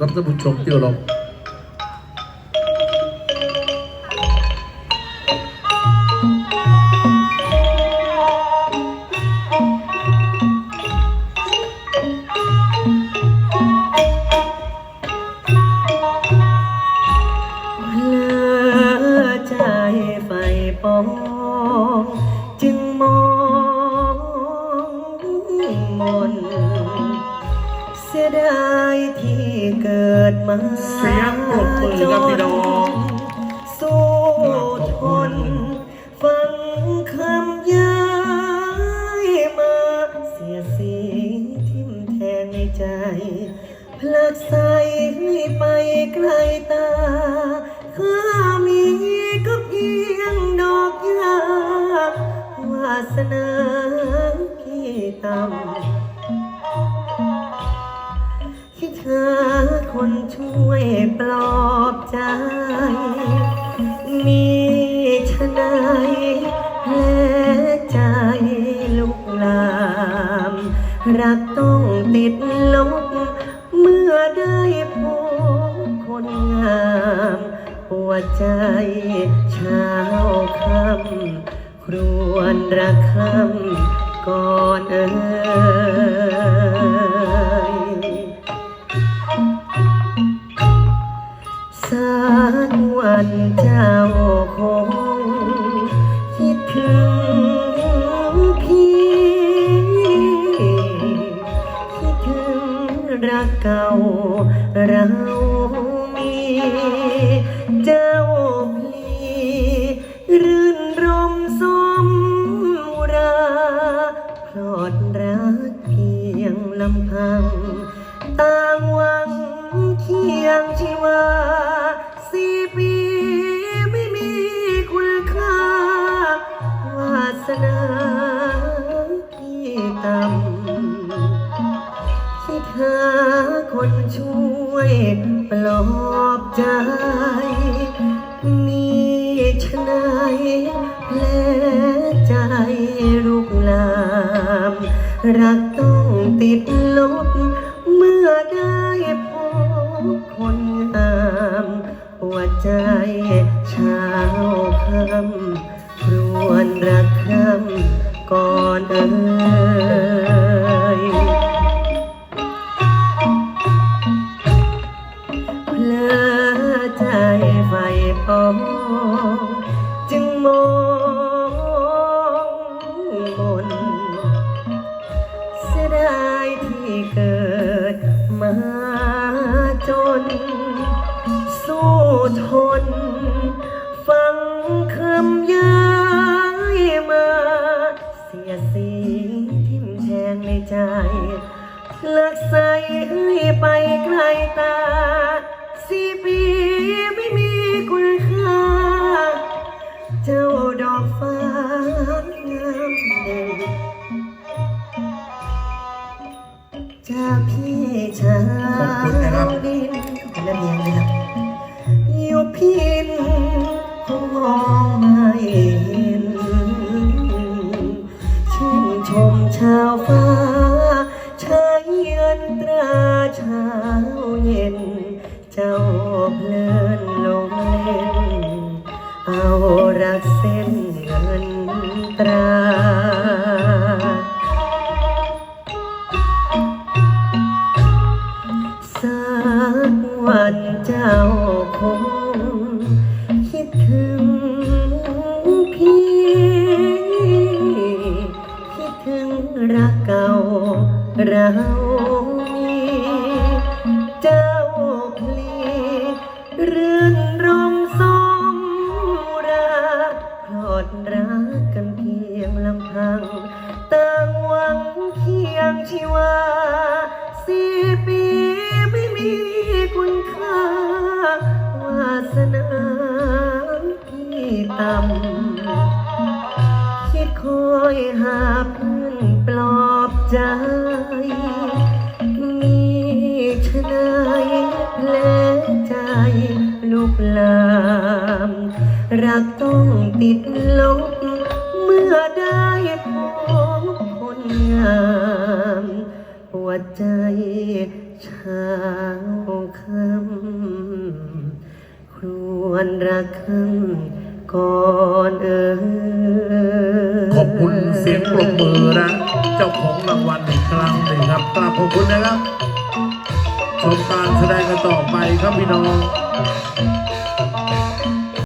ครับท่านผู้ชมที่เคารพเพลอใจไฟปอง เกิดมาเสียงปรบมือครับพี่น้องสู้ทน ฟังคำย้ายมา เสียสีทิ่มแทงในใจ พลักใสให้ไปไกลตาข้า คนช่วยปลอบใจ มีชะไหนแผลใจลุกลาม รักต้องติดลบเมื่อได้พบคนงามปวดใจเช้าค่ำครวนระคำก่อนเอ่ย วันเจ้าคงคิดถึงพี่ คิดถึงรักเก่าเรามี เจ้าพลีรื่นรมสมราพลอดรักเพียงลำพัง ต่างหวังเคียงชีวา ต่ำคิดหาคนช่วยปลอบใจ มีชะไหนแผลใจลุกลาม รักต้องติดลบ เมื่อได้พบคนงามปวใจเช้าคำรวนรักคำ ก่อนเอ่ยเพลอใจไฟปองจึงมองมนเสียดายที่เกิดมาจน สู้ทน ในใจเลิกใส่ให้ไปไกลตาสี่ปีไม่มีคุณค่า เจ้าดอกฟ้างามเด่นจากพี่ชาขอบคุณนะครับดินและเมียงเลยครับอยู่พินคงมอง ชาวฟ้าชายเยือนตราเช้าเย็น เจ้าเพลินลงเล่น เอารักเส้นเงินตราสักวันเจ้าคง รักเก่าเรามีเจ้าพลีเรื่นรมสมราพลอดรักกันเพียงลำพังต่างหวังเคียงชีวาสี่ปีไม่มีคุณค่าวาสนาพี่ต่ำ ใจมีชะไหนแผลใจลุกลาม รักต้องติดลบเมื่อได้พบคนงามปวดใจเช้าค่วนรักครั้งก่อนเออขอบคุณเสียงปรบมือนะ เจ้าของรางวัลอีกครั้งหนึ่งครับกราบขอบคุณนะครับชมการแสดงกันต่อไปครับพี่น้อง